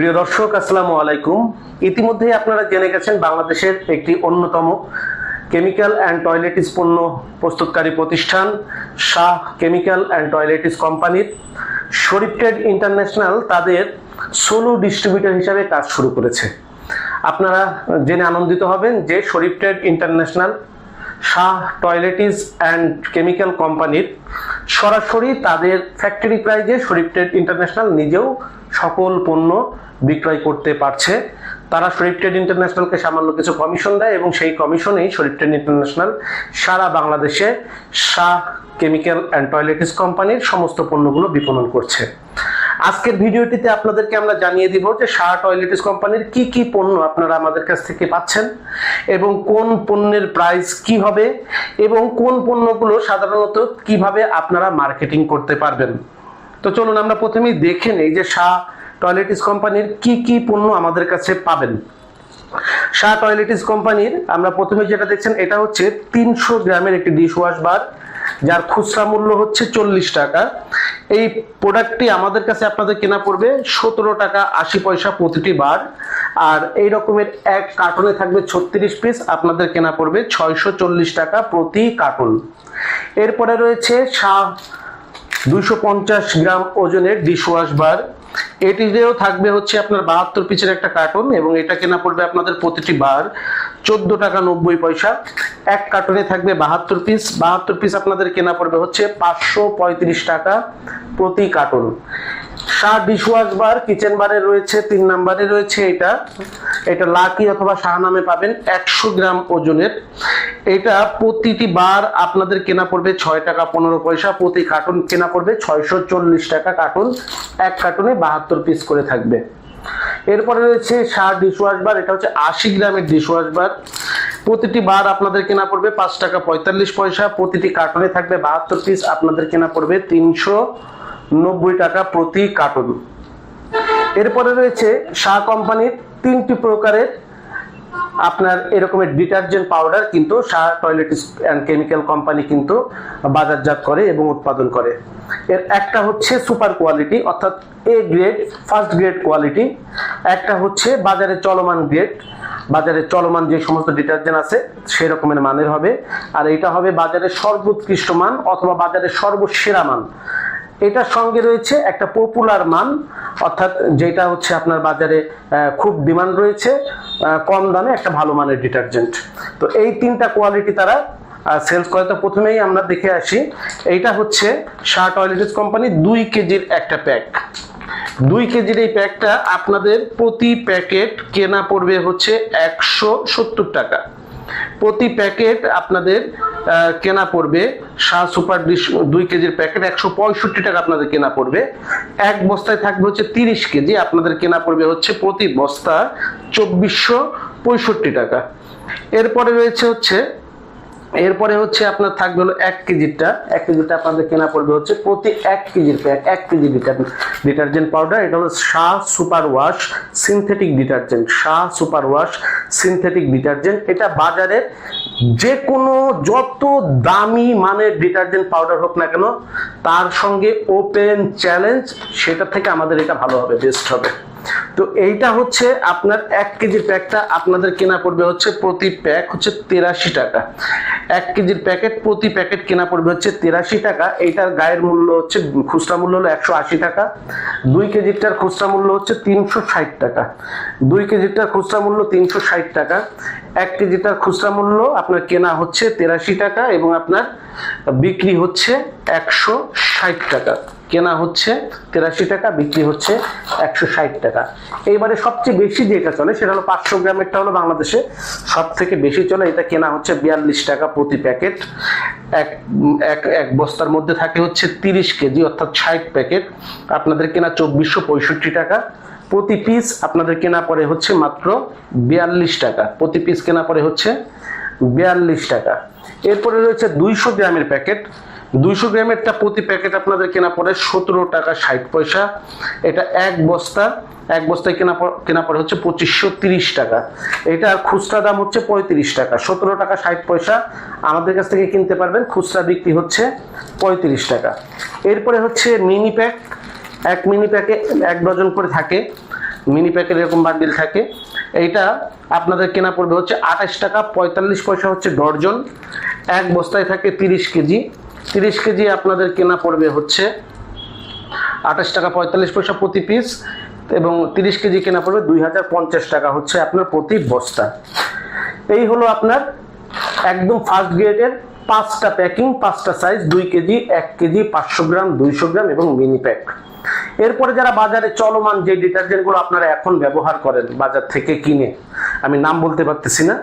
প্রিয় দর্শক, আসসালামু আলাইকুম। ইতিমধ্যে আপনারা জেনে গেছেন বাংলাদেশের একটি অন্যতম কেমিক্যাল অ্যান্ড টয়লেটিস পণ্য প্রস্তুতকারী প্রতিষ্ঠান, শাহ কেমিক্যাল অ্যান্ড টয়লেটিস কোম্পানির। শরীফ ট্রেড ইন্টারন্যাশনাল তাদের সোলো ডিস্ট্রিবিউটর হিসাবে কাজ শুরু করেছে। আপনারা জেনে আনন্দিত হবেন যে Sharif trade international, Shah toiletries and chemical কোম্পানির সরাসরি তাদের ফ্যাক্টরি প্রাইজে শরীফ ট্রেড ইন্টারন্যাশনাল নিজেও সকল পণ্য বিক্রয় করতে পারছে। তারা শরীফ ট্রেড ইন্টারন্যাশনালকে সামান্য কিছু কমিশন দেয় এবং সেই কমিশনেই শরীফ ট্রেড ইন্টারন্যাশনাল সারা বাংলাদেশে শাহ কেমিক্যাল অ্যান্ড টয়লেটিস কোম্পানির সমস্ত পণ্যগুলো বিপণন করছে। আজকের ভিডিওটিতে আপনাদেরকে আমরা জানিয়ে দিব যে শাহ টয়লেটিস কোম্পানির কি কি পণ্য আপনারা আমাদের কাছ থেকে পাচ্ছেন এবং কোন পণ্যের প্রাইস কি হবে এবং কোন পণ্যগুলো সাধারণত কীভাবে আপনারা মার্কেটিং করতে পারবেন। তো চলুন আমরা প্রথমেই দেখে নেই যে শাহ টয়লেটিস কোম্পানির কি কি পণ্য আমাদের কাছে পাবেন? শাহ টয়লেটিস কোম্পানির, আমরা প্রথমে যেটা দেখছেন, এটা হচ্ছে তিনশো গ্রামের একটি ডিশ ওয়াশ বার যার খুচরা মূল্য হচ্ছে চল্লিশ টাকা। এই প্রোডাক্টটি আমাদের কাছে আপনাদের কেনা পড়বে সতেরো টাকা আশি পয়সা প্রতিটি বার আর এই রকমের এক কার্টনে থাকবে ছত্রিশ পিস আপনাদের কেনা পড়বে ছয়শো চল্লিশ টাকা প্রতি কার্টন এরপরে রয়েছে শাহ দুইশো পঞ্চাশ গ্রাম ওজনের ডিশওয়াশ বার এটিতেও থাকবে হচ্ছে আপনার বাহাত্তর পিসের একটা কার্টন এবং এটা কেনা পড়বে আপনাদের প্রতিটি বার। চোদ্দ টাকা নব্বই পয়সা। এক কার্টনে থাকবে বাহাত্তর পিস। বাহাত্তর পিস আপনাদের কেনা পড়বে হচ্ছে পাঁচশো পঁয়ত্রিশ টাকা প্রতি carton. Shah dishwash bar, kitchen বারে রয়েছে, তিন নাম্বারে রয়েছে এটা। এটা লাকি অথবা শাহ নামে পাবেন। একশো গ্রাম ওজনের। এটা প্রতিটি বার আপনাদের কেনা পড়বে ছয় টাকা পনেরো পয়সা, প্রতি কার্টুন কেনা পড়বে ছয়শো চল্লিশ টাকা কার্টুন, এক কার্টুনে বাহাত্তর পিস করে থাকবে। এরপরে রয়েছে শাহ ডিশওয়াশ বার এটা হচ্ছে আশি গ্রামের ডিশওয়াশ বার প্রতিটি বার আপনাদের কেনা পড়বে পাঁচ টাকা পঁয়তাল্লিশ পয়সা, প্রতিটি কার্টুনে থাকবে বাহাত্তর পিস আপনাদের কেনা পড়বে তিনশো নব্বই টাকা প্রতি কার্টুন। এরপরে রয়েছে শাহ কোম্পানির তিনটি প্রকারের আপনার এরকমের ডিটারজেন্ট পাউডার কিন্তু Shah toiletries and chemical company কিন্তু বাজারজাত করে এবং উৎপাদন করে। এর একটা হচ্ছে সুপার কোয়ালিটি অর্থাৎ A grade first grade quality একটা হচ্ছে বাজারে চলমান গ্রেড বাজারে চলমান যে সমস্ত ডিটারজেন্ট আছে সেই রকমের মানের হবে। আর এটা হবে বাজারের সর্বোৎকৃষ্ট মান অথবা বাজারের সর্বসেরা মান। এটার সঙ্গে রয়েছে একটা পপুলার মান, অর্থাৎ যেটা হচ্ছে আপনার বাজারে খুব ডিমান্ড রয়েছে কম দামে একটা ভালো মানের ডিটারজেন্ট তো এই তিনটা কোয়ালিটি তারা সেলস করে। তো প্রথমেই আমরা দেখে আসি, এইটা হচ্ছে শাহ টয়লেটিস কোম্পানি দুই কেজির একটা প্যাক দুই কেজির এই প্যাকটা আপনাদের প্রতি প্যাকেট কেনা পড়বে হচ্ছে একশো সত্তর টাকা। প্রতি প্যাকেট আপনাদের কেনা পড়বে শাহ সুপার ডিশ দুই কেজির প্যাকেট, একশো পঁয়ষট্টি টাকা আপনাদের কেনা পড়বে। এক বস্তায় থাকবে হচ্ছে তিরিশ কেজি, আপনাদের কেনা পড়বে হচ্ছে প্রতি বস্তা চব্বিশশো পঁয়ষট্টি টাকা। এরপরে রয়েছে হচ্ছে এরপরে হচ্ছে আপনার থাকবে হলো এক কেজিরটা এক কেজিটা আপনাদের কেনা পড়বে হচ্ছে প্রতি এক কেজির প্যাক, এক কেজি ডিটারজেন্ট পাউডার। এটা হলো Shah super wash synthetic detergent. Shah super wash synthetic detergent. এটা বাজারে যে কোনো যত দামি মানের ডিটারজেন্ট পাউডার হোক না কেন, তার সঙ্গে ওপেন চ্যালেঞ্জ, সেটা থেকে আমাদের এটা ভালো হবে, বেস্ট হবে। তো এইটা হচ্ছে আপনার এক কেজির প্যাকটা আপনাদের কেনা পড়বে হচ্ছে প্রতি প্যাক হচ্ছে তেরাশি টাকা। এক কেজির প্যাকেট প্রতি প্যাকেট কেনা পড়বে হচ্ছে তেরাশি টাকা। এইটার গায়ের মূল্য হচ্ছে খুচরা মূল্য হলো একশো আশি টাকা। দুই কেজিরটার খুচরা মূল্য হচ্ছে তিনশো ষাট টাকা। দুই কেজিরটার খুচরা মূল্য তিনশো ষাট টাকা। এক কেজিটার খুচরা মূল্য আপনার কেনা হচ্ছে তেরাশি টাকা এবং আপনার বিক্রি হচ্ছে একশো ষাট টাকা। কেনা হচ্ছে, তেরাশি টাকা, বিক্রি হচ্ছে একশো ষাট টাকা। এইবারে সবচেয়ে বেশি যেটা চলে, সেটা হলো পাঁচশো গ্রামেরটা হলো বাংলাদেশে। সব থেকে বেশি চলে, এটা কেনা হচ্ছে বিয়াল্লিশ টাকা প্রতি প্যাকেট। এক এক এক বস্তার মধ্যে থাকে হচ্ছে তিরিশ কেজি, অর্থাৎ ষাট প্যাকেট। আপনাদের কেনা চব্বিশশো পঁয়ষট্টি টাকা। প্রতি পিস আপনাদের কেনা পরে হচ্ছে মাত্র বিয়াল্লিশ টাকা। প্রতি পিস কেনা পরে হচ্ছে বিয়াল্লিশ টাকা। এরপরে রয়েছে দুইশো গ্রামের প্যাকেট। দুইশো গ্রামেরটা প্রতি প্যাকেট আপনাদের কেনা পড়ে সতেরো টাকা ষাট পয়সা। এটা এক বস্তা, এক বস্তায় কেনা কেনা পড়ে হচ্ছে পঁচিশশো তিরিশ টাকা। এটার খুচরা দাম হচ্ছে পঁয়ত্রিশ টাকা, সতেরো টাকা ষাট পয়সা। আমাদের কাছ থেকে কিনতে পারবেন, খুচরা বিক্রি হচ্ছে পঁয়ত্রিশ টাকা। এরপরে হচ্ছে মিনি প্যাক, এক মিনি প্যাকে এক ডজন করে থাকে। মিনি প্যাকের এরকম বান্ডিল থাকে। এইটা আপনাদের কেনা পড়বে হচ্ছে আঠাশ টাকা, পঁয়তাল্লিশ পয়সা হচ্ছে ডর্জন এক বস্তায় থাকে তিরিশ কেজি। তিরিশ কেজি আপনাদের কেনা পড়বে হচ্ছে আঠাশ টাকা পঁয়তাল্লিশ পয়সা প্রতি পিস এবং তিরিশ কেজি কেনা পড়বে দুই হাজার পঞ্চাশ টাকা হচ্ছে আপনার প্রতি বস্তা। এই হলো আপনার একদম ফার্স্ট গ্রেডের পাঁচটা প্যাকিং পাঁচটা সাইজ দুই কেজি, এক কেজি, পাঁচশো গ্রাম, দুইশো গ্রাম এবং মিনি প্যাক এরপরে যারা বাজারে চলমান যে ডিটারজেন্টগুলো আপনারা এখন ব্যবহার করেন, বাজার থেকে কিনে, আমি নাম বলতে পারতেছি না।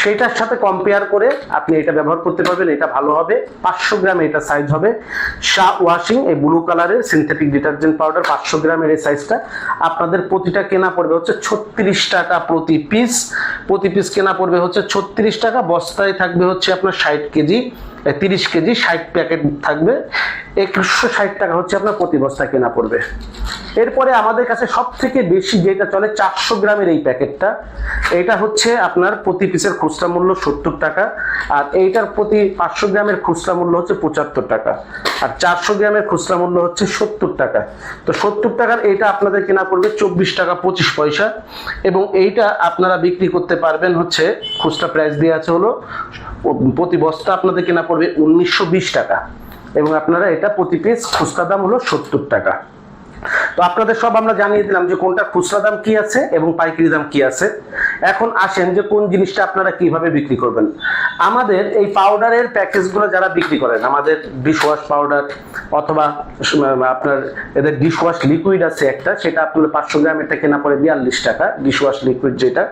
সেইটার সাথে কম্পেয়ার করে আপনি এটা ব্যবহার করতে পারবেন, এটা ভালো হবে। পাঁচশো গ্রাম এটা সাইজ হবে। শাহ ওয়াশিং এই ব্লু কালারের সিনথেটিক ডিটারজেন্ট পাউডার পাঁচশো গ্রামের এই সাইজটা আপনাদের প্রতিটা কেনা পড়বে হচ্ছে ছত্রিশ টাকা প্রতি পিস প্রতি পিস কেনা পড়বে হচ্ছে ছত্রিশ টাকা, বস্তায় থাকবে হচ্ছে আপনার ষাট কেজি। তিরিশ কেজি ষাট প্যাকেট থাকবে। একুশশো ষাট টাকা হচ্ছে আপনার প্রতি বস্তা কেনা পড়বে। এরপরে আমাদের কাছে সব থেকে বেশি যেটা চলে চারশো গ্রামের এই প্যাকেটটা, এটা হচ্ছে আপনার প্রতি পিসের খুচরা মূল্য সত্তর টাকা, আর এইটার প্রতি পাঁচশো গ্রামের খুচরা মূল্য হচ্ছে পঁচাত্তর টাকা। আর চারশো গ্রামের খুচরা মূল্য হচ্ছে সত্তর টাকা। তো সত্তর টাকার এইটা আপনাদের কেনা পড়বে চব্বিশ টাকা পঁচিশ পয়সা এবং এইটা আপনারা বিক্রি করতে পারবেন হচ্ছে খুচরা প্রাইস দিয়ে আছে হলো প্রতি বস্তা আপনাদের কেনা পড়বে উনিশশো বিশ টাকা এবং আপনারা এটা প্রতি পিস খুচরা দাম হলো সত্তর টাকা। তো আপনাদের সব আমরা জানিয়ে দিলাম যে কোনটা খুচরা দাম কি আছে এবং পাইকারি দাম কি আছে। এখন আসেন যে কোন জিনিসটা আপনারা কীভাবে বিক্রি করবেন। আমাদের এই পাউডারের প্যাকেজগুলো যারা বিক্রি করেন, আমাদের ডিশওয়াশ পাউডার অথবা আপনার এদের ডিশওয়াশ লিকুইড আছে একটা, সেটা আপনার পাঁচশো গ্রাম, এটা কেনা পড়ে বিয়াল্লিশ টাকা ডিশ ওয়াশ লিকুইড যেটা।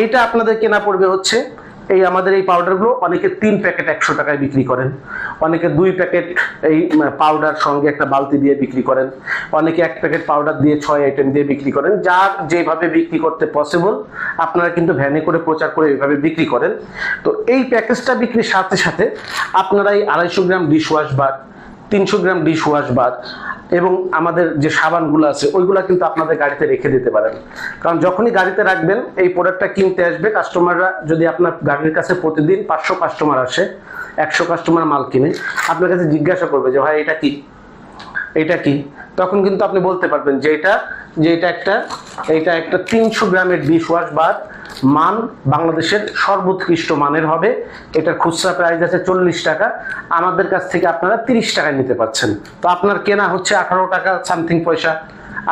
এইটা আপনাদের কেনা পড়বে হচ্ছে এই আমাদের এই পাউডারগুলো অনেকে তিন প্যাকেট একশো টাকায় বিক্রি করেন। অনেকে দুই প্যাকেট এই পাউডার সঙ্গে একটা বালতি দিয়ে বিক্রি করেন। অনেকে এক প্যাকেট পাউডার দিয়ে ছয় আইটেম দিয়ে বিক্রি করেন। যা যেভাবে বিক্রি করতে পসিবল আপনারা কিন্তু ভ্যানে করে প্রচার করে এইভাবে বিক্রি করেন। তো এই প্যাকেজটা বিক্রির সাথে সাথে আপনারা এই আড়াইশো গ্রাম ডিশ ওয়াশ বার তিনশো গ্রাম ডিশ ওয়াশ বার এবং আমাদের যে সাবানগুলো আছে, ওইগুলা কিন্তু আপনাদের গাড়িতে রেখে দিতে পারেন। কারণ যখনই গাড়িতে রাখবেন, এই প্রোডাক্টটা কিনতে আসবে কাস্টমাররা যদি আপনার গাড়ির কাছে প্রতিদিন পাঁচশো কাস্টমার আসে, একশো কাস্টমার মাল কিনে, আপনার কাছে জিজ্ঞাসা করবে যে, ভাই, এটা কি? এটা কি? তখন কিন্তু আপনি বলতে পারবেন যে, এটা যে এটা একটা এটা একটা তিনশো গ্রামের ডিশ ওয়াশ বার মান বাংলাদেশের সর্বোৎকৃষ্ট মানের হবে। এটার খুচরা প্রাইস আছে চল্লিশ টাকা। আমাদের কাছ থেকে আপনারা তিরিশ টাকায় নিতে পারছেন। তো আপনার কেনা হচ্ছে আঠারো টাকা সামথিং পয়সা।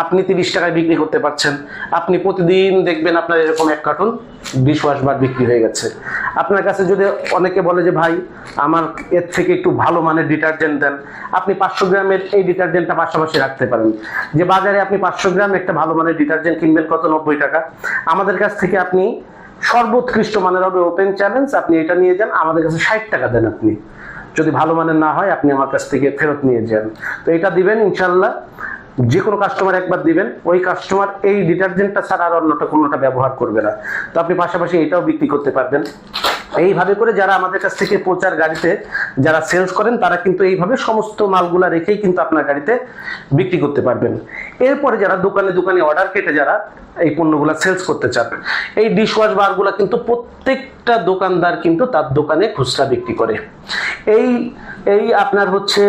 আপনি তিরিশ টাকায় বিক্রি করতে পারছেন। আপনি প্রতিদিন দেখবেন আপনার এরকম এক কার্টুন ডিশ ওয়াশ বার বিক্রি হয়ে গেছে। আপনার কাছে যদি অনেকে বলে যে, ভাই, আমার এর থেকে একটু ভালো মানের ডিটারজেন্ট দেন। আপনি পাঁচশো গ্রামের এই ডিটারজেন্টটা পাশাপাশি রাখতে পারেন। যে বাজারে আপনি পাঁচশো গ্রাম একটা ভালো মানের ডিটারজেন্ট কিনবেন, কত? নব্বই টাকা। আমাদের কাছ থেকে আপনি সর্বোৎকৃষ্ট মানের হবে ওপেন চ্যালেঞ্জ আপনি এটা নিয়ে যান। আমাদের কাছে ষাট টাকা দেন আপনি। যদি ভালো মানের না হয়, আপনি আমার কাছ থেকে ফেরত নিয়ে যান। তো এটা দিবেন ইনশাল্লাহ যে কোনো কাস্টমার একবার দিবেন, ওই কাস্টমার এই ডিটারজেন্টটা ছাড়া আর অন্যটা কোনোটা ব্যবহার করবে না। তো আপনি পাশাপাশি এটাও বিক্রি করতে পারবেন। এইভাবে করে যারা আমাদের কাছ থেকে প্রচার গাড়িতে যারা সেলস করেন, তারা কিন্তু এইভাবে সমস্ত মালগুলা রেখেই কিন্তু আপনার গাড়িতে বিক্রি করতে পারবেন। এরপরে যারা দোকানে দোকানে অর্ডার কেটে যারা এই পণ্যগুলো সেলস করতে চান, এই ডিশওয়াশ বারগুলো কিন্তু প্রত্যেকটা দোকানদার কিন্তু তার দোকানে খুচরা বিক্রি করে। এই এই আপনার হচ্ছে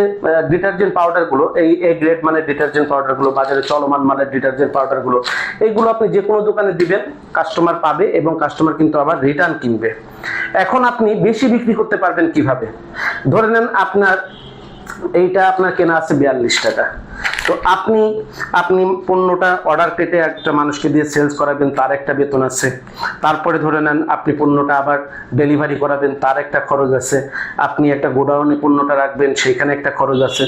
ডিটারজেন্ট পাউডারগুলো এই এ গ্রেড মানে ডিটারজেন্ট পাউডারগুলো বাজারে চলমান মানের ডিটারজেন্ট পাউডারগুলো এইগুলো আপনি যে কোনো দোকানে দিবেন কাস্টমার পাবে এবং কাস্টমার কিন্তু আবার রিটার্ন কিনবে। এখন আপনি বেশি বিক্রি করতে পারবেন কীভাবে? ধরে নেন আপনার, এইটা আপনার কেনা আছে বিয়াল্লিশ টাকা। তো আপনি আপনি পণ্যটা অর্ডার কেটে একটা মানুষকে দিয়ে সেলস করাবেন, তার একটা বেতন আছে। তারপরে ধরে নেন আপনি পণ্যটা আবার ডেলিভারি করাবেন, তার একটা খরচ আছে। আপনি একটা গোডাউনে পণ্যটা রাখবেন, সেখানে একটা খরচ আছে।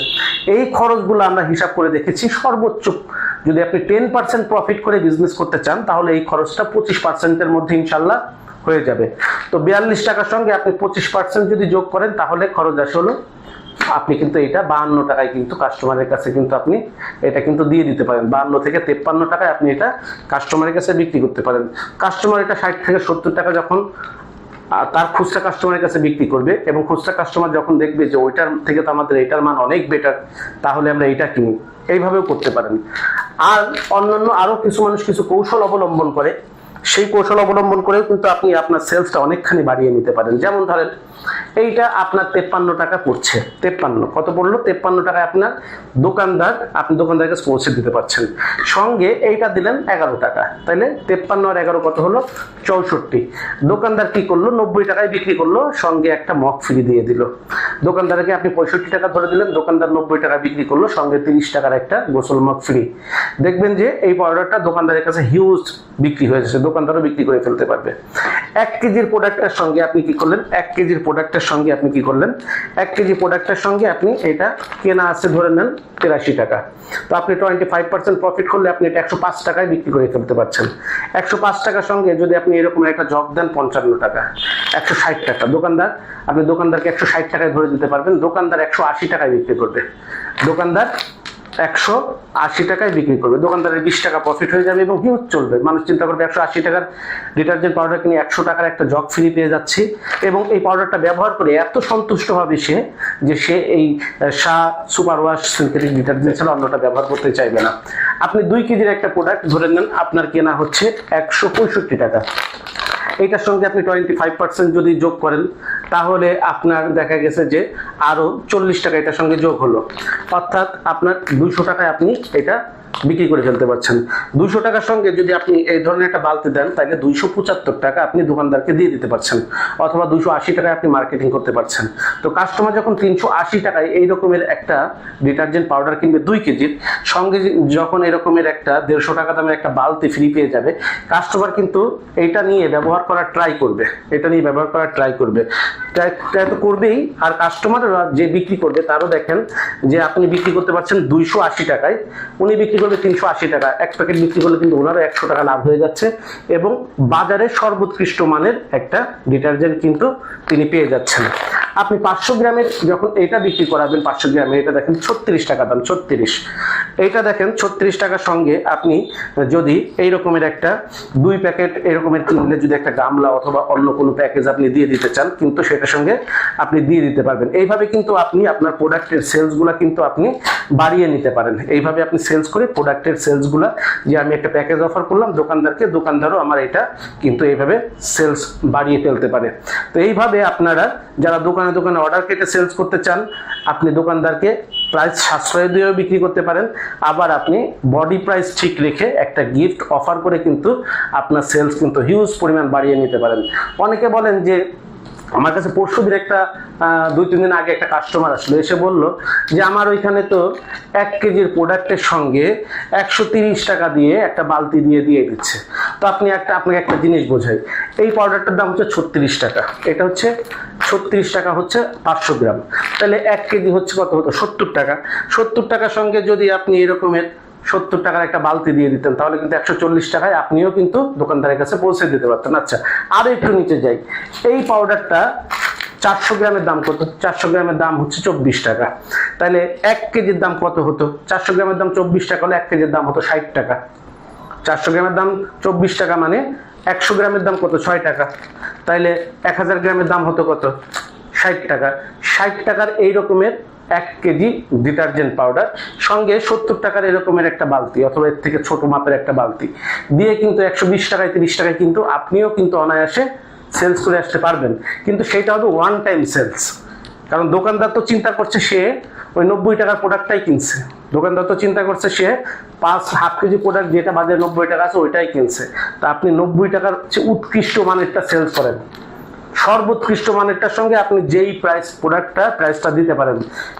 এই খরচগুলো আমরা হিসাব করে দেখেছি, সর্বোচ্চ। যদি আপনি টেন পার্সেন্ট প্রফিট করে বিজনেস করতে চান, তাহলে এই খরচটা পঁচিশ পার্সেন্টের মধ্যে ইনশাল্লাহ হয়ে যাবে। তো বিয়াল্লিশ টাকার সঙ্গে আপনি পঁচিশ পার্সেন্ট যদি যোগ করেন, তাহলে খরচ আসে হলো আপনি কিন্তু এটা বাহান্ন টাকায় কিন্তু কাস্টমারের কাছে কিন্তু আপনি এটা কিন্তু দিয়ে দিতে পারেন। বাহান্ন থেকে তেপ্পান্ন টাকায় আপনি এটা কাস্টমারের কাছে বিক্রি করতে পারেন। কাস্টমার এটা ষাট থেকে সত্তর টাকা যখন তার খুচরা কাস্টমারের কাছে বিক্রি করবে এবং খুচরা কাস্টমার যখন দেখবে যে ওইটার থেকে তো আমাদের এটার মান অনেক বেটার তাহলে আমরা এটা কিনি এইভাবেও করতে পারেন। আর অন্যান্য আরও কিছু মানুষ কিছু কৌশল অবলম্বন করে। সেই কৌশল অবলম্বন করেও কিন্তু আপনি আপনার সেলসটা অনেকখানি বাড়িয়ে নিতে পারেন। যেমন ধরেন এইটা আপনার তেপ্পান্ন টাকা পড়ছে। তেপ্পান্ন। কত পড়ল? তেপ্পান্ন টাকায় আপনার দোকানদার, আপনি দোকানদারকে পৌঁছে দিতে পারছেন। সঙ্গে এইটা দিলেন এগারো টাকা। তাইলে তেপ্পান্ন আর এগারো কত হলো? চৌষট্টি। দোকানদার কি করল? নব্বই টাকায় বিক্রি করল, সঙ্গে একটা মগ ফ্রি দিয়ে দিল। দোকানদারকে আপনি পঁয়ষট্টি টাকা ধরে দিলেন, দোকানদার নব্বই টাকা বিক্রি করল, সঙ্গে তিরিশ টাকার একটা গোসল মগ ফ্রি দেখবেন যে এই পাউডারটা দোকানদারের কাছে হিউজ বিক্রি হয়ে যাচ্ছে, দোকানদারও বিক্রি করে ফেলতে পারবে। এক কেজির প্রোডাক্টের সঙ্গে আপনি কি করলেন? এক কেজির প্রোডাক্টের সঙ্গে আপনি কি করলেন? এক কেজি প্রোডাক্টের সঙ্গে আপনি এটা কেনা আছে ধরে নেন তেরাশি টাকা। তো আপনি টোয়েন্টি ফাইভ পার্সেন্ট প্রফিট করলে আপনি এটা একশো পাঁচ টাকায় বিক্রি করে ফেলতে পারছেন। একশো পাঁচ টাকার সঙ্গে যদি আপনি এরকম একটা জগ দেন, পঞ্চান্ন টাকা, একশো ষাট টাকা। দোকানদার, আপনি দোকানদারকে একশো ষাট টাকায় ধরে দিতে পারবেন। দোকানদার একশো আশি টাকায় বিক্রি করবে। দোকানদার একশো আশি টাকায় বিক্রি করবে। দোকানদারের বিশ টাকা প্রফিট হয়ে যাবে এবং হিউজ চলবে। মানুষ চিন্তা করবে একশো আশি টাকার ডিটারজেন্ট পাউডার কিনে একশো টাকার একটা জগ ফ্রি পেয়ে যাচ্ছি। এবং এই পাউডারটা ব্যবহার করে এত সন্তুষ্ট হবে সে, যে সে এই Shah super wash synthetic detergent ছাড়া অন্যটা ব্যবহার করতে চাইবে না। আপনি দুই কেজির একটা প্রোডাক্ট ধরে নেন, আপনার কেনা হচ্ছে একশো পঁয়ষট্টি টাকা। এটার সঙ্গে আপনি টোয়েন্টি ফাইভ পার্সেন্ট যদি যোগ করেন, তাহলে আপনার দেখা গেছে যে আরও চল্লিশ টাকা এটার সঙ্গে যোগ হলো। অর্থাৎ আপনার দুশো টাকায় আপনি এটা বিক্রি করে ফেলতে পারছেন। দুশো টাকার সঙ্গে যদি আপনি এই ধরনের একটা বালতি দেন, তাহলে দুইশো পঁচাত্তর টাকা আপনি দোকানদারকে দিয়ে দিতে পারছেন, অথবা দুশো আশি টাকায় আপনি মার্কেটিং করতে পারছেন। তো কাস্টমার যখন তিনশো আশি টাকায় এই রকমের একটা ডিটারজেন্ট পাউডার কিনবে দুই কেজির সঙ্গে যখন এরকমের একটা দেড়শো টাকা দামের একটা বালতি ফ্রি পেয়ে যাবে কাস্টমার কিন্তু এটা নিয়ে ব্যবহার করার ট্রাই করবে। এটা নিয়ে ব্যবহার করার ট্রাই করবে। ট্রাই তো করবেই, আর কাস্টমাররা যে বিক্রি করবে, তারও দেখেন যে আপনি বিক্রি করতে পারছেন দুইশো আশি টাকায়, উনি বিক্রি করবে তিনশো আশি টাকা, এক প্যাকেট বিক্রি করলে কিন্তু ওনারও একশো টাকা লাভ হয়ে যাচ্ছে এবং বাজারে সর্বোৎকৃষ্ট মানের একটা ডিটারজেন্ট কিন্তু তিনি পেয়ে যাচ্ছেন। আপনি পাঁচশো গ্রামের যখন এটা বিক্রি করাবেন, পাঁচশো গ্রামে এটা দেখেন ছত্রিশ টাকা দাম, ছত্রিশ। এটা দেখেন ছত্রিশ টাকার সঙ্গে আপনি যদি এই রকমের একটা দুই প্যাকেট এরকমের কিনলে যদি একটা গামলা অথবা অন্য কোনো প্যাকেজ আপনি দিয়ে দিতে চান, কিন্তু সেটার সঙ্গে আপনি দিয়ে দিতে পারবেন। এইভাবে কিন্তু আপনি আপনার প্রোডাক্টের সেলসগুলো কিন্তু আপনি বাড়িয়ে নিতে পারেন। এইভাবে আপনি সেলস করে প্রোডাক্টের সেলসগুলো যে আমি একটা প্যাকেজ অফার করলাম, দোকানদারকে, দোকানদারও আমার এটা কিন্তু এইভাবে সেলস বাড়িয়ে ফেলতে পারে। তো এইভাবে আপনারা যারা দোকানে দোকানে অর্ডার কেটে সেলস করতে চান, আপনি দোকানদারকে প্রাইস সাশ্রয় দিয়েও বিক্রি করতে পারেন। আবার আপনি বডি প্রাইস ঠিক রেখে একটা গিফট অফার করে কিন্তু আপনার সেলস কিন্তু হিউজ পরিমাণ বাড়িয়ে নিতে পারেন। অনেকে বলেন যে আমার কাছে পরশু দিন একটা দুই, তিন দিন আগে একটা কাস্টমার আসলো, এসে বলল যে, আমার ওইখানে তো এক কেজির প্রোডাক্টের সঙ্গে একশো তিরিশ টাকা দিয়ে একটা বালতি দিয়ে দিয়ে দিচ্ছে। তো আপনি একটা, আপনাকে একটা জিনিস বোঝাই। এই পাউডারটার দাম হচ্ছে ছত্রিশ টাকা। এটা হচ্ছে ছত্রিশ টাকা হচ্ছে পাঁচশো গ্রাম। তাহলে এক কেজি হচ্ছে কত? হতো সত্তর টাকা। সত্তর টাকার সঙ্গে যদি আপনি এরকমের সত্তর টাকার একটা বালতি দিয়ে দিতেন, তাহলে কিন্তু একশো চল্লিশ টাকায় আপনিও কিন্তু দোকানদারের কাছে পৌঁছে দিতে পারতেন। আচ্ছা আর একটু নিচে যাই। এই পাউডারটা চারশো গ্রামের দাম কত? চারশো গ্রামের দাম হচ্ছে চব্বিশ টাকা। তাহলে এক কেজির দাম কত হতো? চারশো গ্রামের দাম চব্বিশ টাকা হলে এক কেজির দাম হতো ষাট টাকা। চারশো গ্রামের দাম চব্বিশ টাকা মানে একশো গ্রামের দাম কত? ছয় টাকা। তাইলে এক হাজার গ্রামের দাম হতো কত? ষাট টাকা। ষাট টাকার এই রকমের এক কেজি ডিটারজেন্ট পাউডার, সঙ্গে সত্তর টাকার এরকমের একটা বালতি অথবা এর থেকে ছোট মাপের একটা বালতি। দিয়ে কিন্তু একশো বিশ টাকায়, তিরিশ টাকায় কিন্তু আপনিও কিন্তু অনায়াসে সেলস করে আসতে পারবেন। কিন্তু সেটা হবে ওয়ান টাইম সেলস কারণ দোকানদার তো চিন্তা করছে সে ওই নব্বই টাকার প্রোডাক্টটাই কিনছে। দোকানদার তো চিন্তা করছে সে পাঁচ হাফ কেজি প্রোডাক্ট যেটা বাজারে নব্বই টাকা আছে, ওইটাই কিনছে। তা আপনি নব্বই টাকার উৎকৃষ্ট মানেরটা সেলস করেন। সর্বোৎকৃষ্ট মানেরটার সঙ্গে আপনি যেই প্রাইস প্রোডাক্টটা প্রাইসটা দিতে পারেন।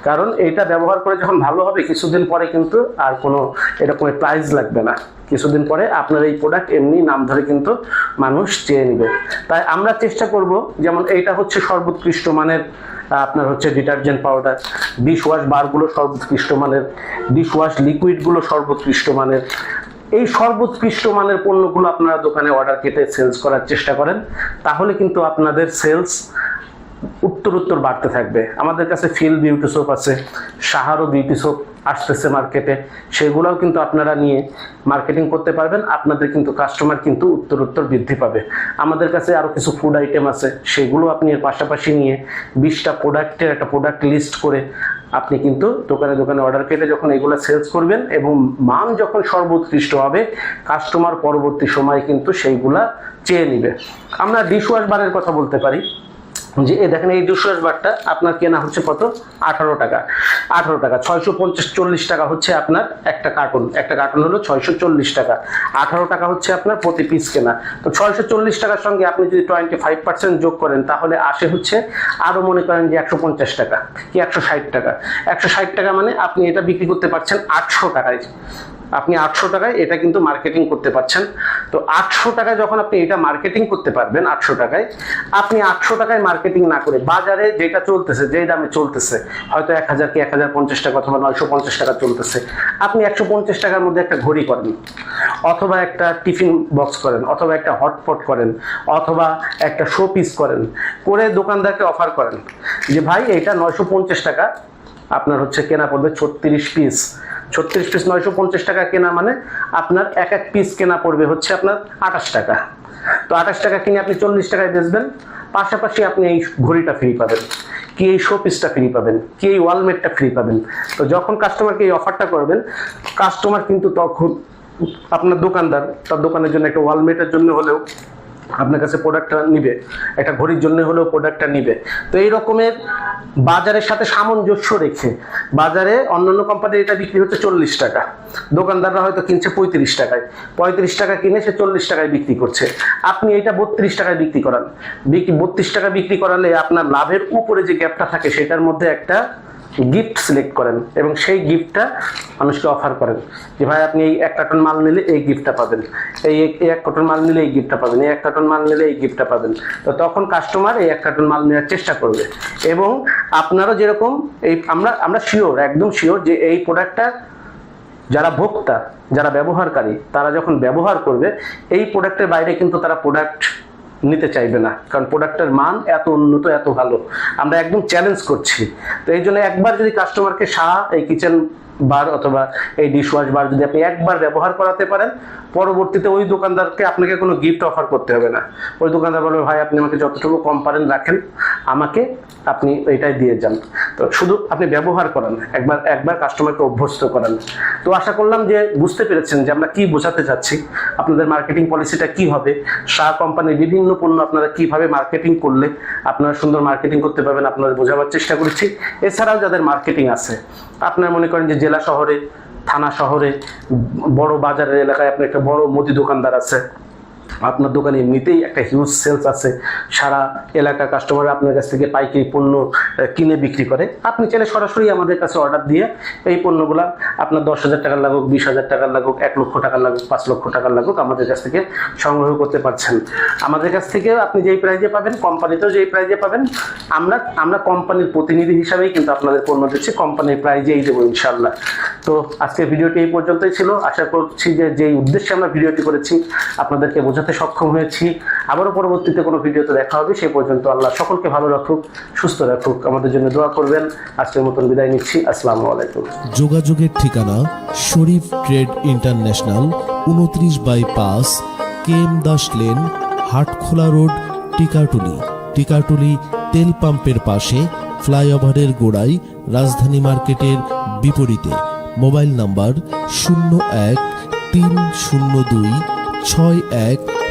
কারণ এটা ব্যবহার করে যখন ভালো হবে, কিছুদিন পরে কিন্তু আর কোনো এরকম প্রাইস লাগবে না। কিছুদিন পরে আপনার এই প্রোডাক্ট এমনি নাম ধরে কিন্তু মানুষ চেয়ে নেবে। তাই আমরা চেষ্টা করব, যেমন এইটা হচ্ছে সর্বোৎকৃষ্ট মানের আপনার হচ্ছে ডিটারজেন্ট পাউডার ডিশ ওয়াশ বারগুলো সর্বোৎকৃষ্ট মানের ডিশ ওয়াশ লিকুইডগুলো সর্বোৎকৃষ্ট মানের। এই সর্বোৎকৃষ্ট মানের পণ্যগুলো আপনারা দোকানে অর্ডার কেটে সেলস করার চেষ্টা করেন, তাহলে কিন্তু আপনাদের সেলস উত্তর উত্তর বাড়তে থাকবে। আমাদের কাছে ফিল বিউটি সোপ আছে সাহারো বিউটি সোপ আসতেছে মার্কেটে সেগুলোও কিন্তু আপনারা নিয়ে মার্কেটিং করতে পারবেন, আপনাদের কিন্তু কাস্টমার কিন্তু উত্তর উত্তর বৃদ্ধি পাবে। আমাদের কাছে আরও কিছু ফুড আইটেম আছে, সেগুলো আপনি এর পাশাপাশি নিয়ে বিশটা প্রোডাক্টের একটা প্রোডাক্ট লিস্ট করে আপনি কিন্তু দোকানে দোকানে অর্ডার পেলে যখন এগুলো সেলস করবেন এবং মান যখন সর্বোৎকৃষ্ট হবে কাস্টমার পরবর্তী সময়ে কিন্তু সেইগুলা চেয়ে নিবে। আমরা ডিশওয়াশ বারের কথা বলতে পারি। যে দেখেন এই দুশো বারটা আপনার কেনা হচ্ছে কত? আঠারো টাকা। আঠারো টাকা, ছয়শো পঞ্চাশ, চল্লিশ টাকা হচ্ছে আপনার একটা কার্টুন একটা কার্টুন হলো ছয়শো চল্লিশ টাকা। আঠারো টাকা হচ্ছে আপনার প্রতি পিস কেনা। তো ছয়শো চল্লিশ টাকার সঙ্গে আপনি যদি টোয়েন্টি ফাইভ পার্সেন্ট যোগ করেন, তাহলে আসে হচ্ছে আরও মনে করেন যে একশো পঞ্চাশ টাকা, কি একশো ষাট টাকা। একশো ষাট টাকা মানে আপনি এটা বিক্রি করতে পারছেন আটশো টাকায়। আপনি আটশো টাকায় এটা কিন্তু মার্কেটিং করতে পারছেন। তো আটশো টাকায় যখন আপনি এটা মার্কেটিং করতে পারবেন, আটশো টাকায়, আপনি আটশো টাকায় মার্কেটিং না করে বাজারে যেটা চলতেছে, যেই দামে চলতেছে, হয়তো এক হাজার কি এক হাজার পঞ্চাশ টাকা অথবা নয়শো পঞ্চাশ টাকা চলতেছে, আপনি একশো পঞ্চাশ টাকার মধ্যে একটা ঘড়ি করেন, অথবা একটা টিফিন বক্স করেন, অথবা একটা হটপট করেন, অথবা একটা শো পিস করেন, করে দোকানদারকে অফার করেন যে, ভাই এটা নয়শো পঞ্চাশ টাকা, আপনার হচ্ছে কেনা পড়বে ছত্রিশ পিস ছত্রিশ পিস নয়শো পঞ্চাশ টাকা কেনা মানে আপনার এক এক পিস কেনা পড়বে হচ্ছে আপনার আঠাশ টাকা। তো আঠাশ টাকা কিনে আপনি চল্লিশ টাকায় বেচবেন, পাশাপাশি আপনি এই ঘড়িটা ফ্রি পাবেন, কি এই শো পিসটা ফ্রি পাবেন, কি এই ওয়ালমেটটা ফ্রি পাবেন। তো যখন কাস্টমারকে এই অফারটা করবেন কাস্টমার কিন্তু তখন আপনার দোকানদার, তার দোকানের জন্য একটা ওয়ালমেটের জন্য হলেও আপনার কাছে প্রোডাক্টটা নিবে। একটা ঘড়ির জন্য হলেও প্রোডাক্টটা নিবে। তো এই রকমের বাজারের সাথে সামঞ্জস্য রেখে বাজারে অন্যান্য কোম্পানির এটা বিক্রি হচ্ছে চল্লিশ টাকা। দোকানদাররা হয়তো কিনছে পঁয়ত্রিশ টাকায়। পঁয়ত্রিশ টাকা কিনে সে চল্লিশ টাকায় বিক্রি করছে। আপনি এটা বত্রিশ টাকায় বিক্রি করান। বিক্রি বত্রিশ টাকা বিক্রি করালে আপনার লাভের উপরে যে গ্যাপটা থাকে, সেটার মধ্যে একটা গিফট সিলেক্ট করেন এবং সেই গিফটটা মানুষকে অফার করেন যে, ভাই, আপনি এই এক কার্টন মাল নিলে এই গিফটটা পাবেন। এই এক- কার্টন মাল নিলে এই গিফটটা পাবেন। এই এক কার্টন মাল নিলে এই গিফটটা পাবেন। তো তখন কাস্টমার এই এক কার্টন মাল নেওয়ার চেষ্টা করবে এবং আপনারও যেরকম এই, আমরা আমরা শিওর একদম শিওর যে এই প্রোডাক্টটা যারা ভোক্তা, যারা ব্যবহারকারী, তারা যখন ব্যবহার করবে, এই প্রোডাক্টের বাইরে কিন্তু তারা প্রোডাক্ট নিতে চাইবে না। কারণ প্রোডাক্টের মান এত উন্নত, এত ভালো। আমরা একদম চ্যালেঞ্জ করছি। তো এই জন্য একবার যদি কাস্টমারকে সাহা এই কিচেন বার অথবা এই ডিশওয়াশ বার যদি আপনি একবার ব্যবহার করাতে পারেন, পরবর্তীতে ওই দোকানদারকে আপনাকে কোনো গিফট অফার করতে হবে না। ওই দোকানদার বলবে, ভাই, আপনি আমাকে যতটুকু কম পারেন রাখেন, আমাকে আপনি এটাই দিয়ে যান। তো শুধু আপনি ব্যবহার করান, একবার একবার কাস্টমারকে অভ্যস্ত করান। তো আশা করলাম যে বুঝতে পেরেছেন যে আমরা কি বোঝাতে চাচ্ছি, আপনাদের মার্কেটিং পলিসিটা কি হবে শাহ কোম্পানির বিভিন্ন পণ্য আপনারা কীভাবে মার্কেটিং করলে আপনারা সুন্দর মার্কেটিং করতে পারবেন, আপনাদের বোঝাবার চেষ্টা করেছি। এছাড়াও যাদের মার্কেটিং আছে, আপনারা মনে করেন যে জেলা শহরে থানা শহরে বড় বাজারের এলাকায় আপনার একটা বড় মুদি দোকানদার আছে। আপনার দোকানে এমনিতেই একটা হিউজ সেলস আছে। সারা এলাকার কাস্টমার আপনার কাছ থেকে পাইকারি পণ্য কিনে বিক্রি করে। আপনি চাইলে সরাসরি আমাদের কাছে অর্ডার দিয়ে এই পণ্যগুলা আপনার দশ হাজার টাকার লাগুক, বিশ হাজার টাকার লাগুক, এক লক্ষ টাকার লাগুক, পাঁচ লক্ষ টাকার লাগুক আমাদের কাছ থেকে সংগ্রহ করতে পারছেন। আমাদের কাছ থেকে আপনি যেই প্রাইজে পাবেন কোম্পানিতেও যেই প্রাইজে পাবেন, আমরা আমরা কোম্পানির প্রতিনিধি হিসাবেই কিন্তু আপনাদের পণ্য দিচ্ছি কোম্পানির প্রাইজেই দেবো ইনশাল্লাহ তো আজকে ভিডিওটি এই পর্যন্তই ছিল। আশা করছি যে, যেই উদ্দেশ্যে আমরা ভিডিওটি করেছি, আপনাদেরকে বোঝাতে সক্ষম হয়েছি। আবারও পরবর্তীতে কোনো ভিডিওতে দেখা হবে সেই পর্যন্ত আল্লাহ সকলকে ভালো রাখুক, সুস্থ রাখুক। আমাদের জন্য দোয়া করবেন। আজকের মতন বিদায় নিচ্ছি। আসসালামু আলাইকুম। যোগাযোগের ঠিকানা শরীফ ট্রেড ইন্টারন্যাশনাল, উনত্রিশ বাই পাঁচ, KM Das lane, Hatkhola road, Tikatuli. Tikatuli তেল পাম্পের পাশে, ফ্লাইওভারের গোড়ায়, রাজধানী মার্কেটের বিপরীতে। মোবাইল নাম্বার শূন্য এক তিন শূন্য দুই ছয় এক